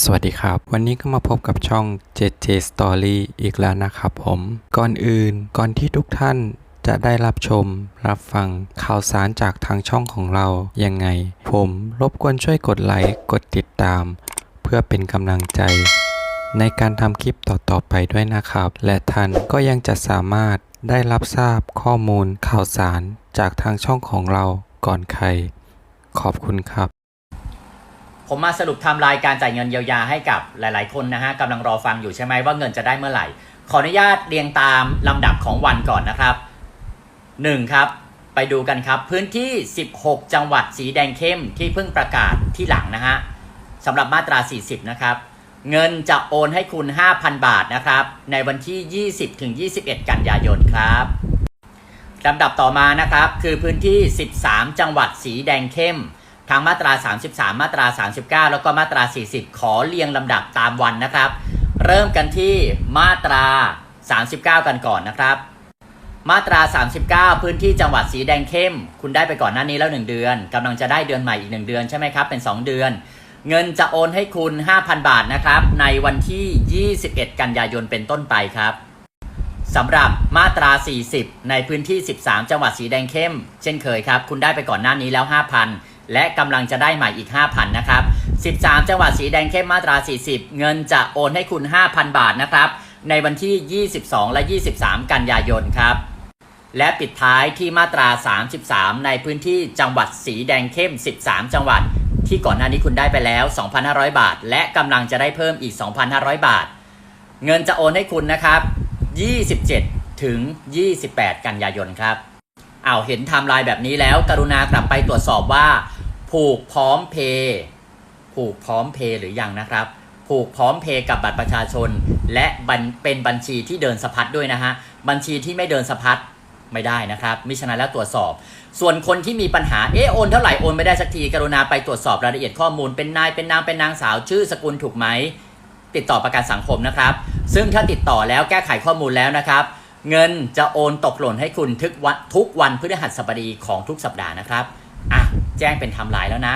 สวัสดีครับ วันนี้ก็มาพบกับช่อง JJ Story อีกแล้วนะครับผม ก่อนอื่นก่อนที่ทุกท่านจะได้รับชม รับฟังข่าวสารจากทางช่องของเรายังไง ผมรบกวนช่วยกดไลค์กดติดตาม เพื่อเป็นกำลังใจ ในการทำคลิปต่อๆไปด้วยนะครับ และท่านก็ยังจะสามารถได้รับทราบข้อมูลข่าวสารจากทางช่องของเราก่อนใคร ขอบคุณครับ ผมมาสรุปไทม์ไลน์การจ่ายเงินเยียวยาให้กับหลาย ๆ คนนะฮะกำลังรอฟังอยู่ใช่ไหมว่าเงินจะได้เมื่อไหร่ ขออนุญาตเรียงตามลำดับของวันก่อนนะครับ 1. ครับ ไปดูกันครับพื้นที่ 16 จังหวัดสีแดงเข้มที่เพิ่งประกาศที่หลังนะฮะสำหรับมาตรา 40 นะครับ เงินจะโอนให้คุณ 5,000 บาทนะครับ ในวันที่ 20ถึง21 กันยายนครับลำดับต่อมานะครับ คือพื้นที่ 13 จังหวัดสีแดงเข้ม ทางมาตรา 33 มาตรา 39 แล้วก็มาตรา 40 ขอเรียงลำดับตามวันนะครับ เริ่มกันที่มาตรา 39 กันก่อนนะครับ มาตรา 39 พื้นที่จังหวัดสีแดงเข้ม คุณได้ไปก่อนหน้านี้แล้ว 1 เดือนกำลังจะได้เดือนใหม่อีก 1 เดือนใช่ไหมครับ เป็น 2 เดือน เงินจะโอนให้คุณ 5,000 บาทนะครับ ในวันที่ 21 กันยายนเป็นต้นไปครับสำหรับมาตรา 40 ในพื้นที่ 13 จังหวัดสีแดงเข้ม เช่นเคยครับ คุณได้ไปก่อนหน้านี้แล้ว 5,000 และกำลังจะได้ใหม่อีก 5,000 นะครับ 13 จังหวัดสีแดงเข้มมาตรา 40 เงินจะโอนให้คุณ 5,000 บาทนะครับ ในวันที่ 22 และ 23 กันยายนครับ และปิดท้ายที่มาตรา 33 ในพื้นที่จังหวัดสีแดงเข้ม 13 จังหวัด ที่ก่อนหน้านี้คุณได้ไปแล้ว 2,500 บาท และกำลังจะได้เพิ่มอีก 2,500 บาท เงินจะโอนให้คุณนะครับ 27 ถึง 28 กันยายนครับ อ้าวเห็นไทม์ไลน์แบบนี้แล้ว กรุณากลับไปตรวจสอบว่า ผูกพร้อมเพย์ผูกพร้อมเพย์หรือยังนะครับ ผูกพร้อมเพย์กับบัตรประชาชน และเป็นบัญชีที่เดินสะพัดด้วยนะฮะบัญชีที่ไม่เดินสะพัดไม่ได้นะครับมิฉะนั้นแล้วตรวจสอบ ส่วนคนที่มีปัญหาเออโอนเท่าไหร่โอนไม่ได้สักทีกรุณาไปตรวจสอบรายละเอียดข้อมูลเป็นนายเป็นนางเป็นนางสาวชื่อสกุลถูกไหมติดต่อประกันสังคมนะครับ ซึ่งถ้าติดต่อแล้วแก้ไขข้อมูลแล้วนะครับ เงินจะโอนตกหล่นให้คุณทุกวันทุกวันพฤหัสบดีของทุกสัปดาห์นะครับอะแจ้งเป็นไทม์ไลน์แล้วนะ